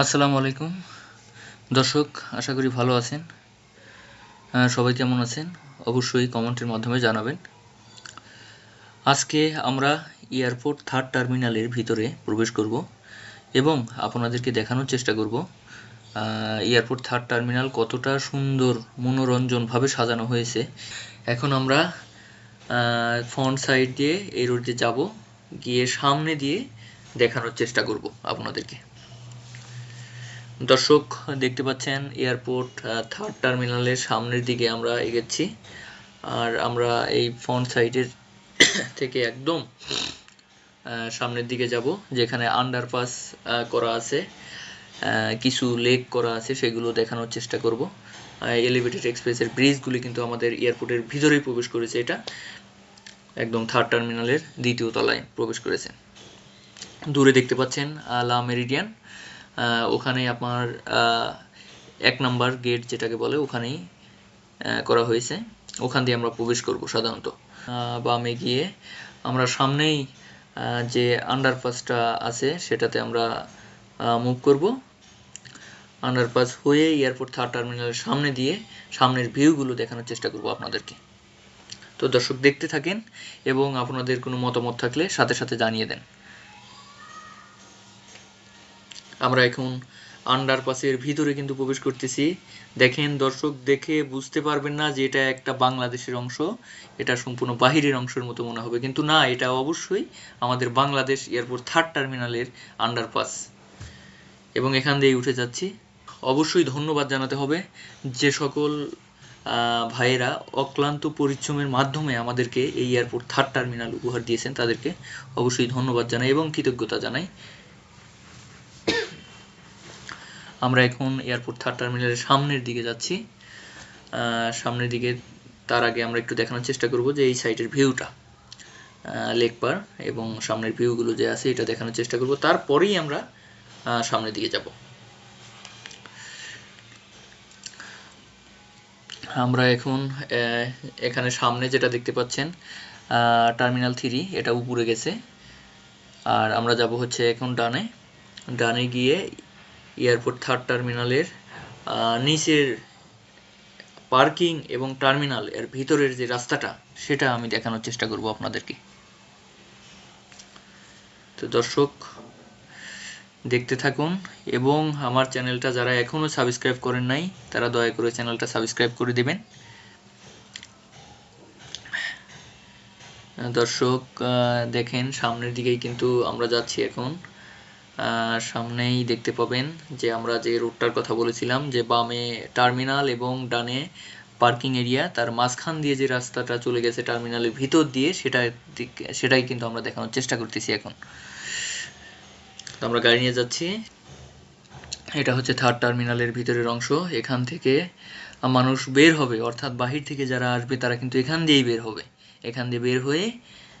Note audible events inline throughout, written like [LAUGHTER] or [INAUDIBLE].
আসসালামু আলাইকুম। দর্শক, আশা করি ভালো আছেন। সবাই কেমন আছেন? অবশ্যই কমেন্টের মাধ্যমে জানাবেন। আজকে আমরা এয়ারপোর্ট থার্ড টার্মিনালের ভিতরে প্রবেশ করব এবং আপনাদেরকে দেখানোর চেষ্টা করব এয়ারপোর্ট থার্ড টার্মিনাল কতটা সুন্দর, মনোরঞ্জনভাবে সাজানো হয়েছে। এখন আমরা ফ্রন্ট সাইড দিয়ে এই রোড যাব, গিয়ে সামনে দিয়ে দেখানোর চেষ্টা করব আপনাদেরকে। দর্শক, দেখতে পাচ্ছেন এয়ারপোর্ট থার্ড টার্মিনালের সামনের দিকে আমরা এগেছি। আর আমরা এই ফ্রন্ট সাইডের [COUGHS] থেকে একদম সামনের দিকে যাব, যেখানে আন্ডারপাস করা আছে। কিছু লেক করা আছে, সেগুলো দেখানোর চেষ্টা করব। এলিভেটেড এক্সপ্রেসের ব্রিজগুলি কিন্তু আমাদের এয়ারপোর্টের ভিতরেই প্রবেশ করেছে এটা। একদম থার্ড টার্মিনালের দ্বিতীয় তলায় প্রবেশ করেছে। দূরে দেখতে পাচ্ছেন লা মেরিডিয়ান আহ, ওখানে আপনার এক নাম্বার গেট যেটাকে বলে ওখানেই করা হয়েছে। ওখান দিয়ে আমরা প্রবেশ করব সাধারণত। বামে গিয়ে আমরা সামনেই যে আন্ডারপাসটা আছে সেটাতে আমরা মুভ করব। আন্ডারপাস হয়ে এয়ারপোর্ট থার্ড টার্মিনালের সামনে দিয়ে সামনের ভিউগুলো দেখানোর চেষ্টা করব আপনাদেরকে। তো দর্শক দেখতে থাকেন এবং আপনাদের কোনো মতামত থাকলে সাথে সাথে জানিয়ে দেন। আমরা এখন আন্ডারপাসের ভিতরে কিন্তু প্রবেশ করতেছি। দেখেন দর্শক, দেখে বুঝতে পারবেন না যে এটা একটা বাংলাদেশের অংশ, এটা সম্পূর্ণ বাহিরের অংশের মতো মনে হবে। কিন্তু না, এটা অবশ্যই আমাদের বাংলাদেশ এয়ারপোর্ট থার্ড টার্মিনালের আন্ডারপাস। এবং এখান দিয়ে উঠে যাচ্ছি। অবশ্যই ধন্যবাদ জানাতে হবে যে সকল ভাইয়েরা অক্লান্ত পরিশ্রমের মাধ্যমে আমাদেরকে এই এয়ারপোর্ট থার্ড টার্মিনাল উপহার দিয়েছেন তাদেরকে। অবশ্যই ধন্যবাদ জানাই এবং কৃতজ্ঞতা জানাই। আমরা এখন এয়ারপোর্ট থার্ড টার্মিনালের সামনের দিকে যাচ্ছি। সামনের দিকে তার আগে আমরা একটু দেখানোর চেষ্টা করব যে এই সাইটের ভিউটা লেক পার এবং সামনের ভিউগুলো যে আছে এটা দেখানোর চেষ্টা করব। তারপরেই আমরা সামনের দিকে যাব। আমরা এখন এখানে সামনে যেটা দেখতে পাচ্ছেন টার্মিনাল থ্রি এটা উপরে গেছে। আর আমরা যাব হচ্ছে এখন ডানে। ডানে গিয়ে এয়ারপোর্ট থার্ড টার্মিনালের নিচের পার্কিং এবং টার্মিনাল এর ভিতরের যে রাস্তাটা, সেটা আমি দেখানোর চেষ্টা করব আপনাদেরকে। তো দর্শক, দেখতে থাকুন এবং আমার চ্যানেলটা যারা এখনও সাবস্ক্রাইব করেন নাই, তারা দয়া করে চ্যানেলটা সাবস্ক্রাইব করে দিবেন। দর্শক দেখেন সামনের দিকেই কিন্তু আমরা যাচ্ছি এখন। সামনেই দেখতে পাবেন যে আমরা যে রোডটার কথা বলেছিলাম, যে বামে টার্মিনাল এবং ডানে পার্কিং এরিয়া, তার মাঝখান দিয়ে যে রাস্তাটা চলে গেছে টার্মিনালের ভিতর দিয়ে সেটা দিক- সেটাই কিন্তু আমরা দেখানোর চেষ্টা করতেছি এখন। তো আমরা গাড়ি নিয়ে যাচ্ছি। এটা হচ্ছে থার্ড টার্মিনালের ভিতরের অংশ। এখান থেকে মানুষ বের হবে, অর্থাৎ বাহির থেকে যারা আসবে, তারা কিন্তু এখান দিয়েই বের হবে। এখান দিয়ে বের হয়ে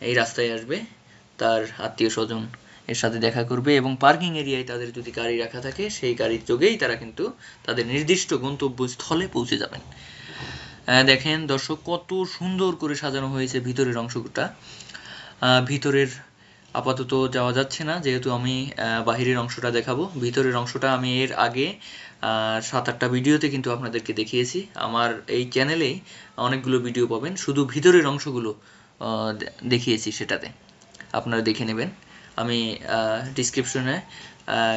এই রাস্তায় আসবে তার আত্মীয় স্বজন। এর সাথে দেখা করবে এবং পার্কিং এরিয়ায় তাদের যদি গাড়ি রাখা থাকে, সেই গাড়ির যোগেই তারা কিন্তু তাদের নির্দিষ্ট গন্তব্যস্থলে পৌঁছে যাবেন। দেখেন দর্শক, কত সুন্দর করে সাজানো হয়েছে ভিতরের অংশটা। ভিতরের আপাতত যাওয়া যাচ্ছে না, যেহেতু আমি বাহিরের অংশটা দেখাবো। ভিতরের অংশটা আমি এর আগে সাত আটটা ভিডিওতে কিন্তু আপনাদেরকে দেখিয়েছি। আমার এই চ্যানেলেই অনেকগুলো ভিডিও পাবেন। শুধু ভিতরের অংশগুলো দেখিয়েছি সেটাতে। আপনারা দেখে নেবেন। আমি ডিসক্রিপশনে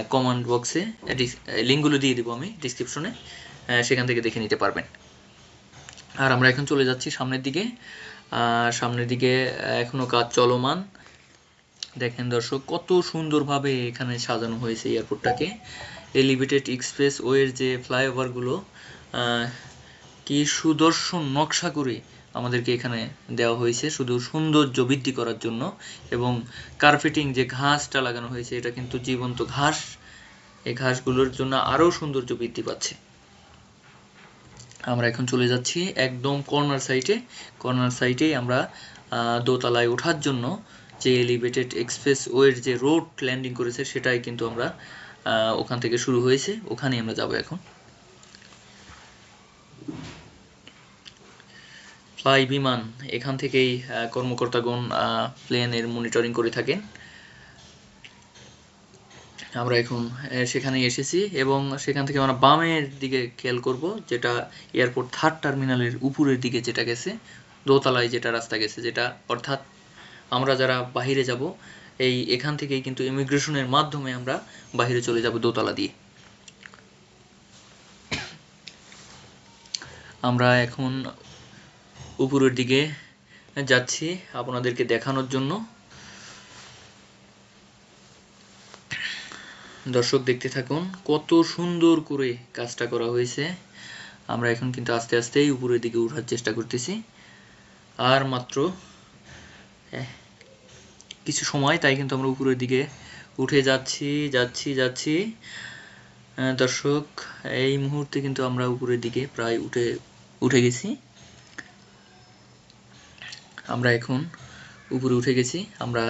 কমেন্ট বক্সে লিঙ্কগুলো দিয়ে দেবো আমি ডিসক্রিপশনে সেখান থেকে দেখে নিতে পারবেন। আর আমরা এখন চলে যাচ্ছি সামনের দিকে। সামনের দিকে আহ, এখনও কাজ চলমান। দেখেন দর্শক কত সুন্দরভাবে এখানে সাজানো হয়েছে এয়ারপোর্টটাকে এলিভেটেড এক্সপ্রেস ওয়ের যে ফ্লাইওভারগুলো কি সুদর্শন নকশা করে আমাদেরকে এখানে দেওয়া হয়েছে শুধু সৌন্দর্য বৃদ্ধি করার জন্য এবং কার্পেটিং যে ঘাসটা লাগানো হয়েছে, এটা কিন্তু জীবন্ত ঘাস। এই ঘাসগুলোর জন্য আরও সৌন্দর্য বৃদ্ধি পাচ্ছে। আমরা এখন চলে যাচ্ছি একদম কর্নার সাইটে কর্নার সাইটেই আমরা দোতলায় ওঠার জন্য যে এলিভেটেড এক্সপ্রেস ওয়ের যে রোড ল্যান্ডিং করেছে, সেটাই কিন্তু আমরা ওখান থেকে শুরু হয়েছে। ওখানেই আমরা যাব এখন। ফ্লাই বিমান এখান থেকেই কর্মকর্তাগণ প্লেনের মনিটরিং করে থাকেন। আমরা এখন সেখানে এসেছি এবং সেখান থেকে আমরা বামের দিকে খেয়াল করব, যেটা এয়ারপোর্ট থার্ড টার্মিনালের উপরের দিকে যেটা গেছে, দোতলায় যেটা রাস্তা গেছে, যেটা অর্থাৎ আমরা যারা বাইরে যাব, এই এখান থেকেই কিন্তু ইমিগ্রেশনের মাধ্যমে আমরা বাইরে চলে যাব দোতলা দিয়ে। আমরা এখন উপরের দিকে যাচ্ছি আপনাদেরকে দেখানোর জন্য। দর্শক দেখতে থাকুন, কত সুন্দর করে কাজটা করা হয়েছে। আমরা এখন কিন্তু আস্তে আস্তেই উপরের দিকে ওঠার চেষ্টা করতেছি। আর মাত্র কিছু সময়, তাই কিন্তু আমরা উপরের দিকে উঠে যাচ্ছি যাচ্ছি যাচ্ছি। দর্শক, এই মুহূর্তে কিন্তু আমরা উপরের দিকে প্রায় উঠে উঠে গেছি। আমরা এখন উপরে উঠে গেছি। আমরা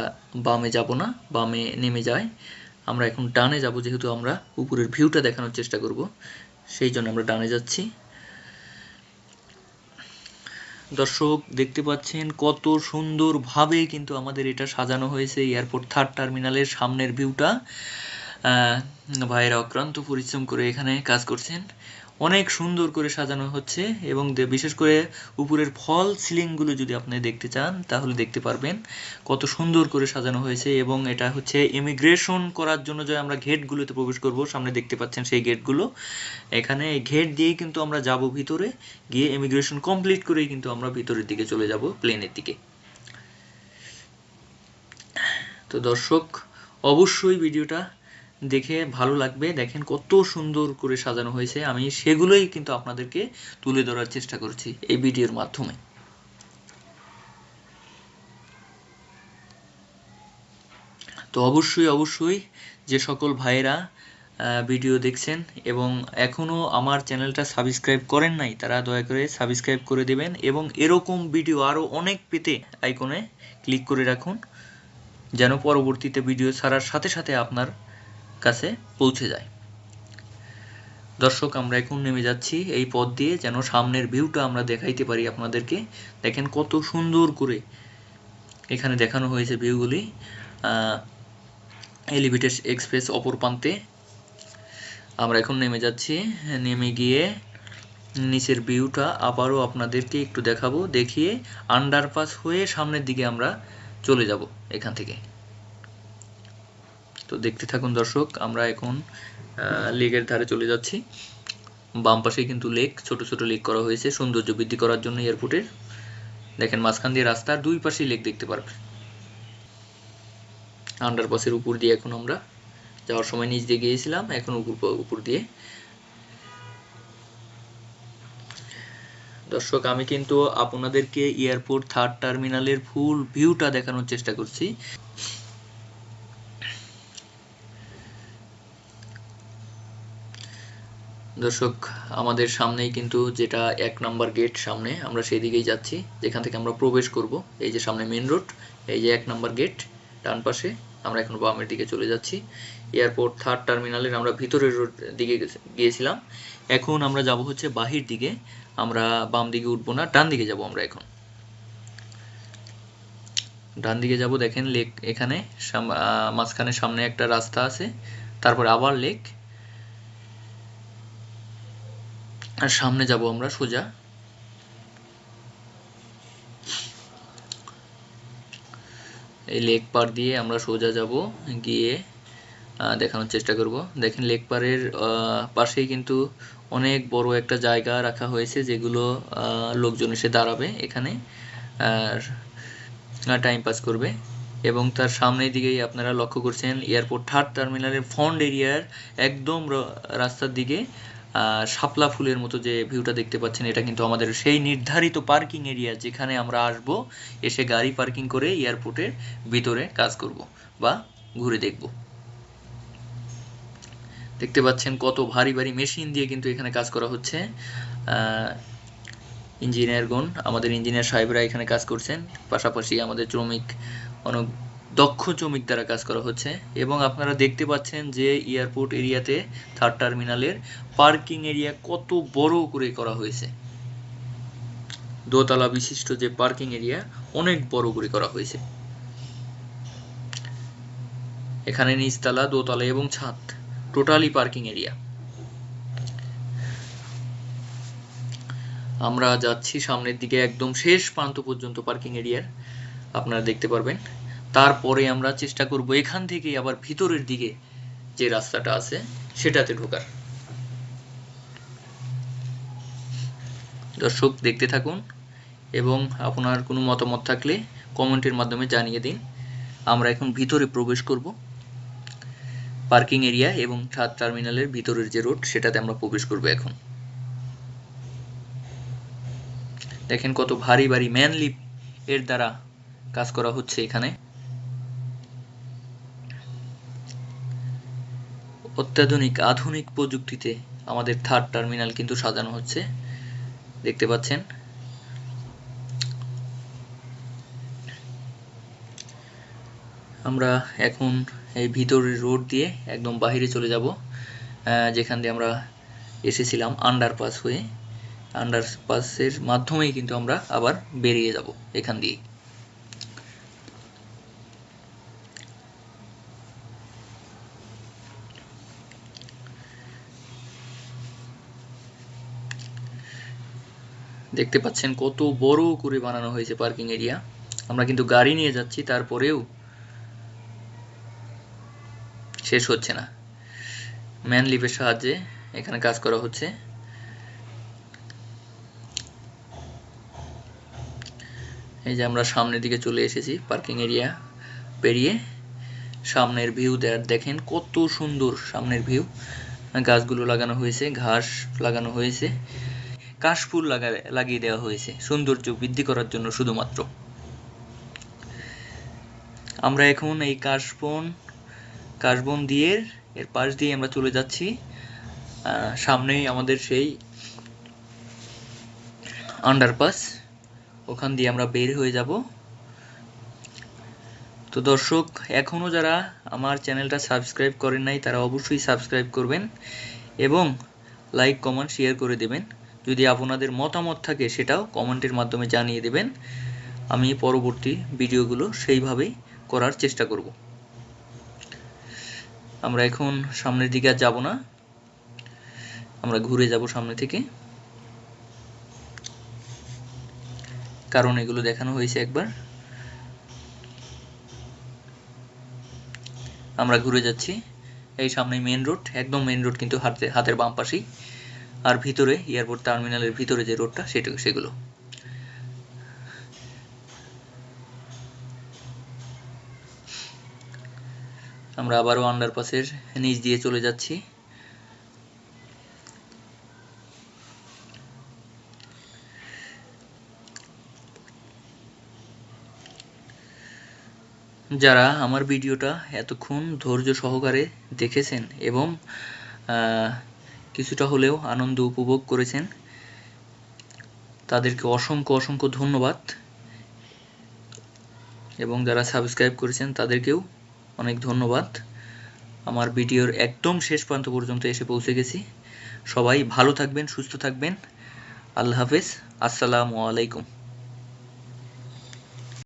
বামে যাব না, বামে নেমে যাই। আমরা এখন ডানে যাব, যেহেতু আমরা উপরের ভিউটা দেখানোর চেষ্টা করব। সেই জন্য আমরা ডানে যাচ্ছি। দর্শক, দেখতে পাচ্ছেন কত সুন্দরভাবে কিন্তু আমাদের এটা সাজানো হয়েছে এয়ারপোর্ট থার্ড টার্মিনালের সামনের ভিউটা ভাইয়েরা অক্রান্ত পরিশ্রম করে এখানে কাজ করছেন। অনেক সুন্দর করে সাজানো হচ্ছে এবং বিশেষ করে উপরের ফল সিলিংগুলো যদি আপনি দেখতে চান, তাহলে দেখতে পারবেন কত সুন্দর করে সাজানো হয়েছে এবং এটা হচ্ছে ইমিগ্রেশন করার জন্য যে আমরা গেটগুলোতে প্রবেশ করব, সামনে দেখতে পাচ্ছেন সেই গেটগুলো এখানে গেট দিয়েই কিন্তু আমরা যাব ভিতরে, গিয়ে ইমিগ্রেশন কমপ্লিট করেই কিন্তু আমরা ভিতরের দিকে চলে যাব প্লেনের দিকে। তো দর্শক, অবশ্যই ভিডিওটা দেখে ভালো লাগবে। দেখেন কত সুন্দর করে সাজানো হয়েছে। আমি সেগুলোই কিন্তু আপনাদেরকে তুলে ধরার চেষ্টা করছি এই ভিডিওর মাধ্যমে। তো অবশ্যই অবশ্যই যে সকল ভাইয়েরা ভিডিও দেখছেন এবং এখনও আমার চ্যানেলটা সাবস্ক্রাইব করেন নাই, তারা দয়া করে সাবস্ক্রাইব করে দেবেন এবং এরকম ভিডিও আরও অনেক পেতে আইকনে ক্লিক করে রাখুন, যেন পরবর্তীতে ভিডিও ছাড়ার সাথে সাথে আপনার কাছে পৌঁছে যায়। দর্শক, আমরা এখন নেমে যাচ্ছি এই পথ দিয়ে, যেন সামনের ভিউটা আমরা দেখাইতে পারি আপনাদেরকে। দেখেন কত সুন্দর করে এখানে দেখানো হয়েছে ভিউগুলি। এলিভেটেড এক্সপ্রেস অপর প্রান্তে। আমরা এখন নেমে যাচ্ছি। নেমে গিয়ে নিচের ভিউটা আবারও আপনাদেরকে একটু দেখাবো, দেখিয়ে আন্ডারপাস হয়ে সামনের দিকে আমরা চলে যাব এখান থেকে। তো দেখতে থাকুন দর্শক, আমরা এখন লেকের ধারে চলে যাচ্ছি। বাম পাশে কিন্তু লেক, ছোট ছোট লেক করা হয়েছে, সৌন্দর্য বৃদ্ধি করার জন্য এয়ারপোর্টের। দেখেন মাঝখান দিয়ে রাস্তার দুই পাশেই লেক দেখতে পারবেন। আন্ডারপাসের উপর দিয়ে এখন আমরা যাওয়ার সময় নিচ দিয়ে গিয়েছিলাম, এখন উপর উপর দিয়ে। দর্শক, আমি কিন্তু আপনাদেরকে এয়ারপোর্ট থার্ড টার্মিনালের ফুল ভিউটা দেখানোর চেষ্টা করছি। দর্শক, আমাদের সামনেই কিন্তু যেটা এক নাম্বার গেট সামনে, আমরা সেই দিকেই যাচ্ছি, যেখান থেকে আমরা প্রবেশ করব। এই যে সামনে মেন রোড এই যে এক নাম্বার গেট ডান পাশে আমরা এখন বামের দিকে চলে যাচ্ছি। এয়ারপোর্ট থার্ড টার্মিনালের আমরা ভিতরের রোড দিকে গিয়েছিলাম। এখন আমরা যাব হচ্ছে বাহির দিকে, আমরা বাম দিকে উঠবো না, ডান দিকে যাব আমরা এখন। ডান দিকে যাব দেখেন লেক এখানে মাঝখানে সামনে একটা রাস্তা আছে, তারপরে আবার লেক আর সামনে যাব আমরা, সোজা। এই লেক পার দিয়ে আমরা সোজা যাব, গিয়ে দেখানোর চেষ্টা করব। দেখেন লেক পারের পাশেই কিন্তু অনেক বড় একটা জায়গা রাখা হয়েছে, যেগুলো লোকজন এসে দাঁড়াবে এখানে, আর টাইম পাস করবে। এবং তার সামনের দিকেই আপনারা লক্ষ্য করছেন, এয়ারপোর্ট, থার্ড টার্মিনালের ফ্রন্ট এরিয়ার একদম রাস্তার দিকে শাপলা ফুলের মতো যে ভিউটা দেখতে পাচ্ছেন, এটা কিন্তু আমাদের সেই নির্ধারিত পার্কিং এরিয়া যেখানে আমরা আসব, এসে গাড়ি পার্কিং করে এয়ারপোর্টের ভিতরে কাজ করব বা ঘুরে দেখব। দেখতে পাচ্ছেন কত ভারী ভারী মেশিন দিয়ে কিন্তু এখানে কাজ করা হচ্ছে। ইঞ্জিনিয়ারগণ আমাদের ইঞ্জিনিয়ার সাহেবরা এখানে কাজ করছেন। পাশাপাশি আমাদের শ্রমিক অনেক দক্ষ শ্রমিক দ্বারা কাজ করা হচ্ছে এবং আপনারা দেখতে পাচ্ছেন যে এয়ারপোর্ট এরিয়াতে থার্ড টার্মিনালের পার্কিং এরিয়া কত বড় করে করা হয়েছে। দোতলা বিশিষ্ট যে পার্কিং এরিয়া অনেক বড় করে করা হয়েছে। এখানে নিচতলা, দোতলা এবং ছাদ, টোটালি পার্কিং এরিয়া। আমরা যাচ্ছি সামনের দিকে একদম শেষ প্রান্ত পর্যন্ত পার্কিং এরিয়ার। আপনারা দেখতে পারবেন। তারপরে আমরা চেষ্টা করব এখান থেকে আবার ভিতরের দিকে যে রাস্তাটা আছে, সেটাতে ঢোকার। দর্শক, দেখতে থাকুন এবং আপনার কোনো মতামত থাকলে কমেন্টের মাধ্যমে জানিয়ে দিন। আমরা এখন ভিতরে প্রবেশ করব। পার্কিং এরিয়া এবং ছাদ টার্মিনালের ভিতরের যে রোড, সেটাতে আমরা প্রবেশ করব এখন। দেখেন কত ভারী ভারী ম্যান লিপ এর দ্বারা কাজ করা হচ্ছে এখানে। অত্যাধুনিক আধুনিক প্রযুক্তিতে আমাদের থার্ড টার্মিনাল কিন্তু সাজানো হচ্ছে। দেখতে পাচ্ছেন। আমরা এখন এই ভিতরের রোড দিয়ে একদম বাহিরে চলে যাব যেখান দিয়ে আমরা এসেছিলাম আন্ডারপাস হয়ে। আন্ডারপাসের মাধ্যমেই কিন্তু আমরা আবার বেরিয়ে যাব এখান দিয়েই। দেখতে পাচ্ছেন কত বড় করে বানানো হয়েছে পার্কিং এরিয়া। আমরা কিন্তু গাড়ি নিয়ে যাচ্ছি, তারপরেও শেষ হচ্ছে না। ম্যান লিভের সাহায্যে এখানে কাজ করা হচ্ছে। এই যে আমরা সামনের দিকে চলে এসেছি পার্কিং এরিয়া পেরিয়ে। সামনের ভিউ দেখেন কত সুন্দর সামনের ভিউ। গাছগুলো লাগানো হয়েছে, ঘাস লাগানো হয়েছে। কাশফুল লাগা, লাগিয়ে দেওয়া হয়েছে। সৌন্দর্য বৃদ্ধি করার জন্য শুধুমাত্র। আমরা এখন এই কাশবন কাশবন দিয়ে এর পাশ দিয়ে আমরা চলে যাচ্ছি। সামনেই আমাদের সেই আন্ডারপাস ওখান দিয়ে আমরা বের হয়ে যাব। তো দর্শক এখনও যারা আমার চ্যানেলটা সাবস্ক্রাইব করেন নাই, তারা অবশ্যই সাবস্ক্রাইব করবেন এবং লাইক কমেন্ট শেয়ার করে দেবেন। যদি আপনাদের মতামত থাকে সেটাও কমেন্টের মাধ্যমে জানিয়ে দেবেন। আমি পরবর্তী ভিডিওগুলো সেইভাবেই করার চেষ্টা করব। আমরা এখন সামনের দিকে আর যাব না। আমরা ঘুরে যাব সামনে থেকে। কারণ এগুলো দেখানো হয়েছে একবার। আমরা ঘুরে যাচ্ছি। এই সামনে মেন রোড একদম মেন রোড কিন্তু হাতে হাতের বাম পাশেই। আর ভিতরে এয়ারপোর্ট টার্মিনালের ভিতরে যে রোডটা সেটা সেগুলো। আমরা আবারও আন্ডারপাসের নিচ দিয়ে চলে যাচ্ছি। যারা আমার ভিডিওটা এতক্ষণ ধৈর্য সহকারে দেখেছেন এবং কিছুটা হলেও আনন্দ উপভোগ করেছেন। তাদেরকে অসংখ্য অসংখ্য ধন্যবাদ। এবং যারা সাবস্ক্রাইব করেছেন, তাদেরকেও অনেক ধন্যবাদ। আমার ভিডিওর একদম শেষ প্রান্ত পর্যন্ত এসে পৌঁছে গেছি। সবাই ভালো থাকবেন, সুস্থ থাকবেন। আল্লাহ হাফেজ। আসসালামু আলাইকুম।